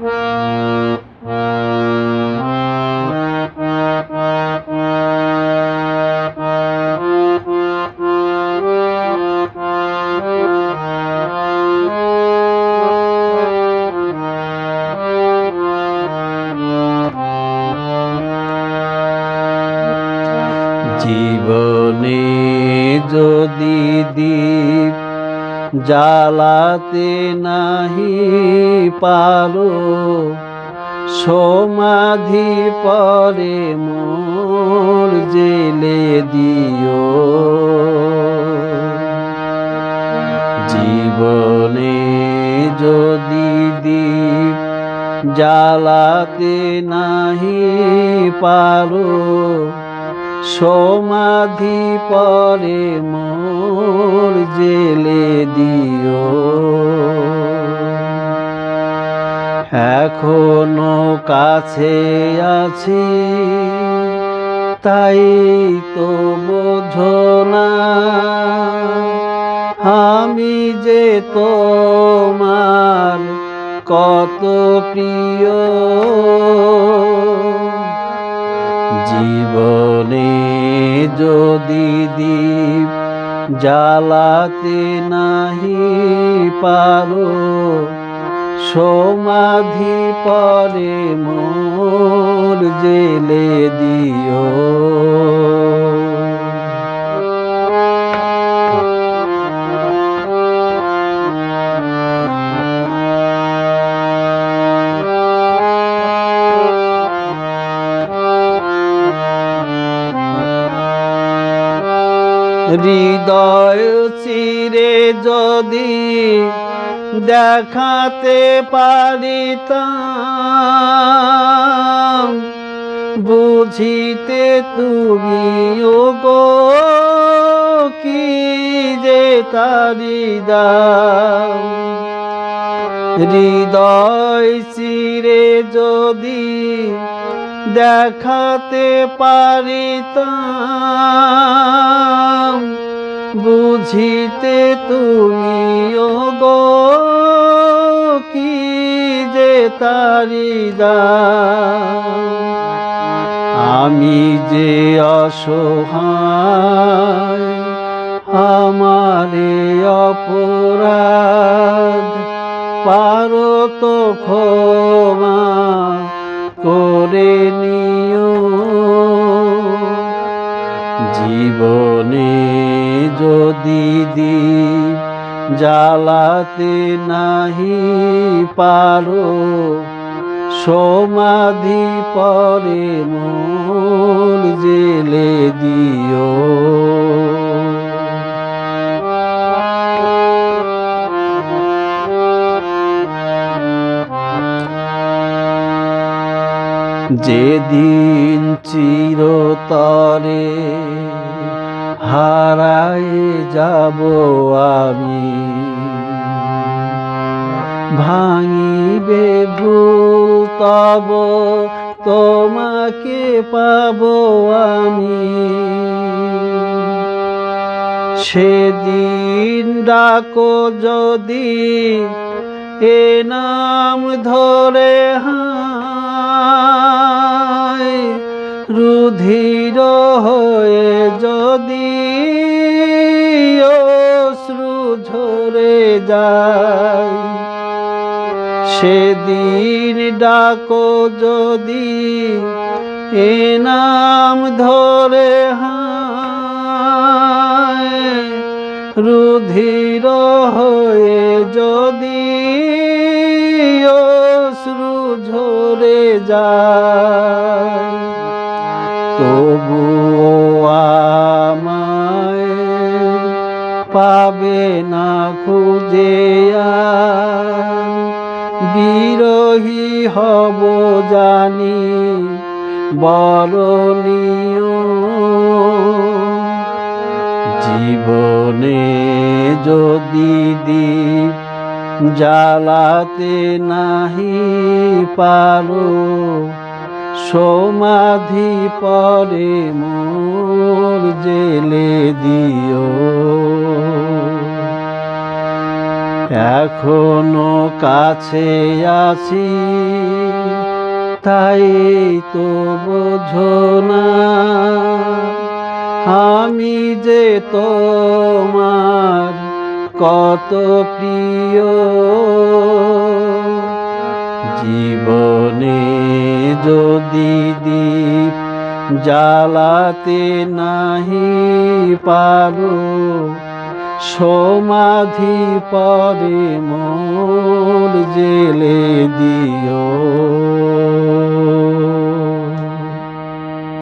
জীবনে যদি দীপ জ্বালাতে নাহি পারো সমাধি পরে মোর জেলে দিও। জীবনে যদি দীপ জ্বালাতে নাহি পারো সমাধি পরে মোর জেলে দিও। এখনও কাছে আছি, তাই তো বোঝো না। আমি যে তোমার কত প্রিয় জীবনে যদি দীপ জ্বালাতে নাহি পারো সমাধি পরে মোর জেলে দিও। হৃদয় চিরে যদি দেখাতে পারিতাম বুঝিতে তুমি ও গো কি যে তারি দাম। হৃদয় চিরে যদি দেখাতে পারিতাম, বুঝিতে তুমিও গো কি যে তারি দাম। আমি যে অসহায়, আমারে অপরাধ পারো তো ক্ষমা করে নিও। জীবনে যদি দি জ্বালাতে নাহি পারো, সমাধি পরে মোর জেলে দিও। যেদিন চিরতরে হারাই যাব আমি। ভাঙিবে ভুল, তব তোমাকে পাব আমি। সেদিন ডাকো যদি, এ নাম ধরে রুধির হয়ে যদি অশ্রু ঝরে যায়, সেদিন ডাকো যদি এ নাম ধরে হায়। রুধির হয়ে পাবে না খুঁজে বিরহী হব জানি, বরণীয়। জীবনে যদি দি জ্বালাতে নাহি পারো, সমাধি পরে মোর জেলে দিও। এখনও কাছে আছি, তাই তো বোঝো না। আমি যে তোমার কত প্রিয়, জীবনে যদি দীপ জ্বালাতে নাহি পারো সমাধি পরে মোর জেলে দিও।